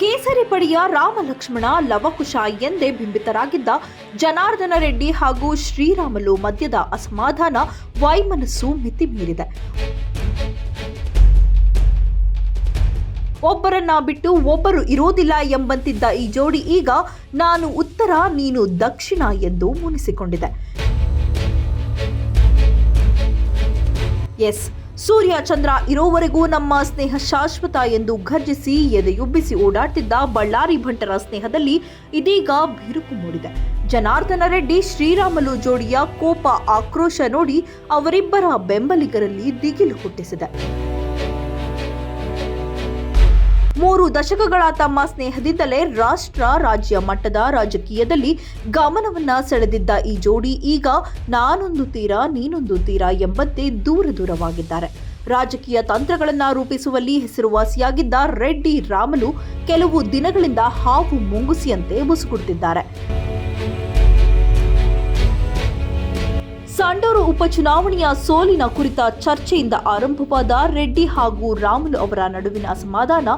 ಕೇಸರಿ ಪಡೆಯ ರಾಮ ಲಕ್ಷ್ಮಣ ಲವಕುಶ ಎಂದೇ ಬಿಂಬಿತರಾಗಿದ್ದ ಜನಾರ್ದನ ರೆಡ್ಡಿ ಹಾಗೂ ಶ್ರೀರಾಮಲು ಮಧ್ಯದ ಅಸಮಾಧಾನ ವೈಮನಸ್ಸು ಮಿತಿ ಮೀರಿದೆ. ಒಬ್ಬರನ್ನ ಬಿಟ್ಟು ಒಬ್ಬರು ಇರೋದಿಲ್ಲ ಎಂಬಂತಿದ್ದ ಈ ಜೋಡಿ ಈಗ ನಾನು ಉತ್ತರ, ನೀನು ದಕ್ಷಿಣ ಎಂದು ಮುನಿಸಿಕೊಂಡಿದೆ. ಎಸ್ ಸೂರ್ಯ ಚಂದ್ರ ಇರೋವರೆಗೂ ನಮ್ಮ ಸ್ನೇಹ ಶಾಶ್ವತ ಎಂದು ಘರ್ಜಿಸಿ ಎದೆಯುಬ್ಬಿಸಿ ಓಡಾಡ್ತಿದ್ದ ಬಳ್ಳಾರಿ ಭಂಟರ ಸ್ನೇಹದಲ್ಲಿ ಇದೀಗ ಬಿರುಕು ಮೂಡಿದೆ. ಜನಾರ್ದನ ರೆಡ್ಡಿ, ಶ್ರೀರಾಮಲು ಜೋಡಿಯ ಕೋಪ ಆಕ್ರೋಶ ನೋಡಿ ಅವರಿಬ್ಬರ ಬೆಂಬಲಿಗರಲ್ಲಿ ದಿಗಿಲು ಹುಟ್ಟಿಸಿದೆ. ಮೂರು ದಶಕಗಳ ತಮ್ಮ ಸ್ನೇಹದಿಂದಲೇ ರಾಷ್ಟ್ರ, ರಾಜ್ಯ ಮಟ್ಟದ ರಾಜಕೀಯದಲ್ಲಿ ಗಮನವನ್ನ ಸೆಳೆದಿದ್ದ ಈ ಜೋಡಿ ಈಗ ನಾನೊಂದು ತೀರ, ನೀನೊಂದು ತೀರ ಎಂಬಂತೆ ದೂರ ದೂರವಾಗಿದ್ದಾರೆ. ರಾಜಕೀಯ ತಂತ್ರಗಳನ್ನು ರೂಪಿಸುವಲ್ಲಿ ಹೆಸರುವಾಸಿಯಾಗಿದ್ದ ರೆಡ್ಡಿ ರಾಮಲು ಕೆಲವು ದಿನಗಳಿಂದ ಹಾವು ಮುಂಗುಸಿಯಂತೆ ಬುಸುಗುಡುತ್ತಿದ್ದಾರೆ ಸಂಡೂರು ಉಪಚುನಾವಣೆಯ ಸೋಲಿನ ಕುರಿತ ಚರ್ಚೆಯಿಂದ ಆರಂಭವಾದ ರೆಡ್ಡಿ ಹಾಗೂ ರಾಮುಲು ಅವರ ನಡುವಿನ ಅಸಮಾಧಾನ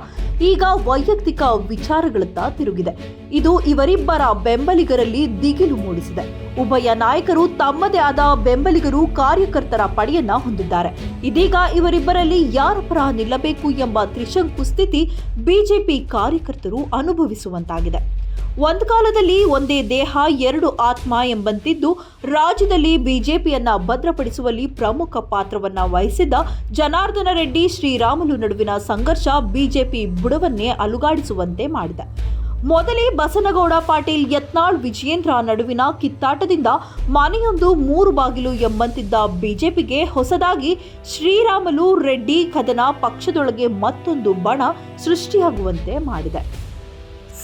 ಈಗ ವೈಯಕ್ತಿಕ ವಿಚಾರಗಳತ್ತ ತಿರುಗಿದೆ. ಇದು ಇವರಿಬ್ಬರ ಬೆಂಬಲಿಗರಲ್ಲಿ ದಿಗಿಲು ಮೂಡಿಸಿದೆ. ಉಭಯ ನಾಯಕರು ತಮ್ಮದೇ ಆದ ಬೆಂಬಲಿಗರು ಕಾರ್ಯಕರ್ತರ ಪಡೆಯನ್ನ ಹೊಂದಿದ್ದಾರೆ. ಇದೀಗ ಇವರಿಬ್ಬರಲ್ಲಿ ಯಾರ ಪರ ನಿಲ್ಲಬೇಕು ಎಂಬ ತ್ರಿಶಂಕು ಸ್ಥಿತಿ ಬಿಜೆಪಿ ಕಾರ್ಯಕರ್ತರು ಅನುಭವಿಸುವಂತಾಗಿದೆ. ಒಂದು ಕಾಲದಲ್ಲಿ ಒಂದೇ ದೇಹ, ಎರಡು ಆತ್ಮ ಎಂಬಂತಿದ್ದು ರಾಜ್ಯದಲ್ಲಿ ಬಿಜೆಪಿಯನ್ನ ಭದ್ರಪಡಿಸುವಲ್ಲಿ ಪ್ರಮುಖ ಪಾತ್ರವನ್ನ ವಹಿಸಿದ್ದ ಜನಾರ್ದನ ರೆಡ್ಡಿ ಶ್ರೀರಾಮುಲು ನಡುವಿನ ಸಂಘರ್ಷ ಬಿಜೆಪಿ ಬುಡವನ್ನೇ ಅಲುಗಾಡಿಸುವಂತೆ ಮಾಡಿದೆ. ಮೊದಲೇ ಬಸನಗೌಡ ಪಾಟೀಲ್ ಯತ್ನಾಳ್ ವಿಜಯೇಂದ್ರ ನಡುವಿನ ಕಿತ್ತಾಟದಿಂದ ಮನೆಯೊಂದು ಮೂರು ಬಾಗಿಲು ಎಂಬಂತಿದ್ದ ಬಿಜೆಪಿಗೆ ಹೊಸದಾಗಿ ಶ್ರೀರಾಮುಲು ರೆಡ್ಡಿ ಕದನ ಪಕ್ಷದೊಳಗೆ ಮತ್ತೊಂದು ಬಣ ಸೃಷ್ಟಿಯಾಗುವಂತೆ ಮಾಡಿದೆ.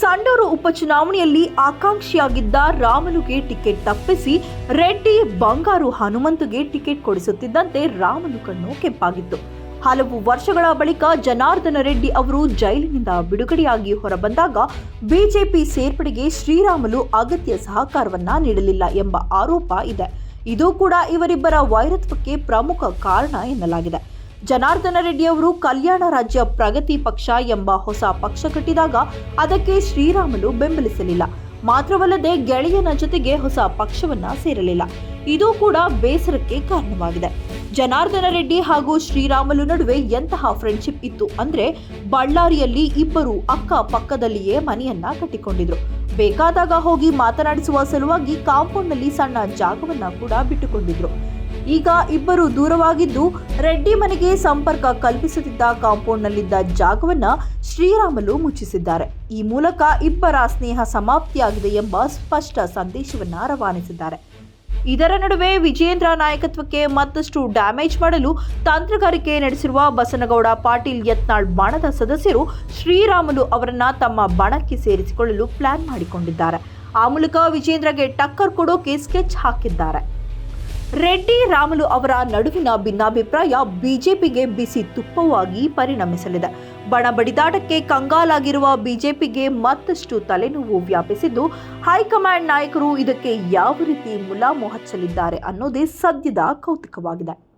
ಸಂಡೂರು ಉಪಚುನಾವಣೆಯಲ್ಲಿ ಆಕಾಂಕ್ಷಿಯಾಗಿದ್ದ ರಾಮಲುಗೆ ಟಿಕೆಟ್ ತಪ್ಪಿಸಿ ರೆಡ್ಡಿ ಬಂಗಾರು ಹನುಮಂತಗೆ ಟಿಕೆಟ್ ಕೊಡಿಸುತ್ತಿದ್ದಂತೆ ರಾಮನು ಕಣ್ಣು ಕೆಂಪಾಗಿತ್ತು. ಹಲವು ವರ್ಷಗಳ ಬಳಿಕ ಜನಾರ್ದನ ರೆಡ್ಡಿ ಅವರು ಜೈಲಿನಿಂದ ಬಿಡುಗಡೆಯಾಗಿ ಹೊರಬಂದಾಗ ಬಿಜೆಪಿ ಸೇರ್ಪಡೆಗೆ ಶ್ರೀರಾಮಲು ಅಗತ್ಯ ಸಹಕಾರವನ್ನ ನೀಡಲಿಲ್ಲ ಎಂಬ ಆರೋಪ ಇದೆ. ಇದು ಕೂಡ ಇವರಿಬ್ಬರ ವೈರತ್ವಕ್ಕೆ ಪ್ರಮುಖ ಕಾರಣ ಎನ್ನಲಾಗಿದೆ. ಜನಾರ್ದನ ರೆಡ್ಡಿ ಅವರು ಕಲ್ಯಾಣ ರಾಜ್ಯ ಪ್ರಗತಿ ಪಕ್ಷ ಎಂಬ ಹೊಸ ಪಕ್ಷ ಕಟ್ಟಿದಾಗ ಅದಕ್ಕೆ ಶ್ರೀರಾಮುಲು ಬೆಂಬಲಿಸಲಿಲ್ಲ. ಮಾತ್ರವಲ್ಲದೆ ಗೆಳೆಯನ ಜೊತೆಗೆ ಹೊಸ ಪಕ್ಷವನ್ನ ಸೇರಲಿಲ್ಲ. ಇದು ಕೂಡ ಬೇಸರಕ್ಕೆ ಕಾರಣವಾಗಿದೆ. ಜನಾರ್ದನ ರೆಡ್ಡಿ ಹಾಗೂ ಶ್ರೀರಾಮುಲು ನಡುವೆ ಎಂತಹ ಫ್ರೆಂಡ್ಶಿಪ್ ಇತ್ತು ಅಂದ್ರೆ ಬಳ್ಳಾರಿಯಲ್ಲಿ ಇಬ್ಬರು ಅಕ್ಕ ಪಕ್ಕದಲ್ಲಿಯೇ ಮನೆಯನ್ನ ಕಟ್ಟಿಕೊಂಡಿದ್ರು. ಬೇಕಾದಾಗ ಹೋಗಿ ಮಾತನಾಡಿಸುವ ಸಲುವಾಗಿ ಕಾಂಪೌಂಡ್ನಲ್ಲಿ ಸಣ್ಣ ಜಾಗವನ್ನ ಕೂಡ ಬಿಟ್ಟುಕೊಂಡಿದ್ರು. ಈಗ ಇಬ್ಬರು ದೂರವಾಗಿದ್ದು ರೆಡ್ಡಿ ಮನೆಗೆ ಸಂಪರ್ಕ ಕಲ್ಪಿಸುತ್ತಿದ್ದ ಕಾಂಪೌಂಡ್ನಲ್ಲಿದ್ದ ಜಾಗವನ್ನ ಶ್ರೀರಾಮಲು ಮುಚ್ಚಿಸಿದ್ದಾರೆ. ಈ ಮೂಲಕ ಇಬ್ಬರ ಸ್ನೇಹ ಸಮಾಪ್ತಿಯಾಗಿದೆ ಎಂಬ ಸ್ಪಷ್ಟ ಸಂದೇಶವನ್ನ ರವಾನಿಸಿದ್ದಾರೆ. ಇದರ ನಡುವೆ ವಿಜೇಂದ್ರ ನಾಯಕತ್ವಕ್ಕೆ ಮತ್ತಷ್ಟು ಡ್ಯಾಮೇಜ್ ಮಾಡಲು ತಂತ್ರಗಾರಿಕೆ ನಡೆಸಿರುವ ಬಸನಗೌಡ, ಪಾಟೀಲ್ ಯತ್ನಾಳ್ ಬಣದ ಸದಸ್ಯರು ಶ್ರೀರಾಮುಲು ಅವರನ್ನ ತಮ್ಮ ಬಣಕ್ಕೆ ಸೇರಿಸಿಕೊಳ್ಳಲು ಪ್ಲಾನ್ ಮಾಡಿಕೊಂಡಿದ್ದಾರೆ. ಆ ಮೂಲಕ ವಿಜೇಂದ್ರಗೆ ಟಕ್ಕರ್ ಕೊಡೋಕೆ ಸ್ಕೆಚ್ ಹಾಕಿದ್ದಾರೆ. ರೆಡ್ಡಿ ರಾಮುಲು ಅವರ ನಡುವಿನ ಭಿನ್ನಾಭಿಪ್ರಾಯ ಬಿಜೆಪಿಗೆ ಬಿಸಿ ತುಪ್ಪವಾಗಿ ಪರಿಣಮಿಸಲಿದೆ. ಬಣ ಬಡಿದಾಟಕ್ಕೆ ಕಂಗಾಲಾಗಿರುವ ಬಿಜೆಪಿಗೆ ಮತ್ತಷ್ಟು ತಲೆನೋವು ವ್ಯಾಪಿಸಿದ್ದು, ಹೈಕಮಾಂಡ್ ನಾಯಕರು ಇದಕ್ಕೆ ಯಾವ ರೀತಿ ಮುಲಾಮು ಹಚ್ಚಲಿದ್ದಾರೆ ಅನ್ನೋದೇ ಸದ್ಯದ ಕೌತುಕವಾಗಿದೆ.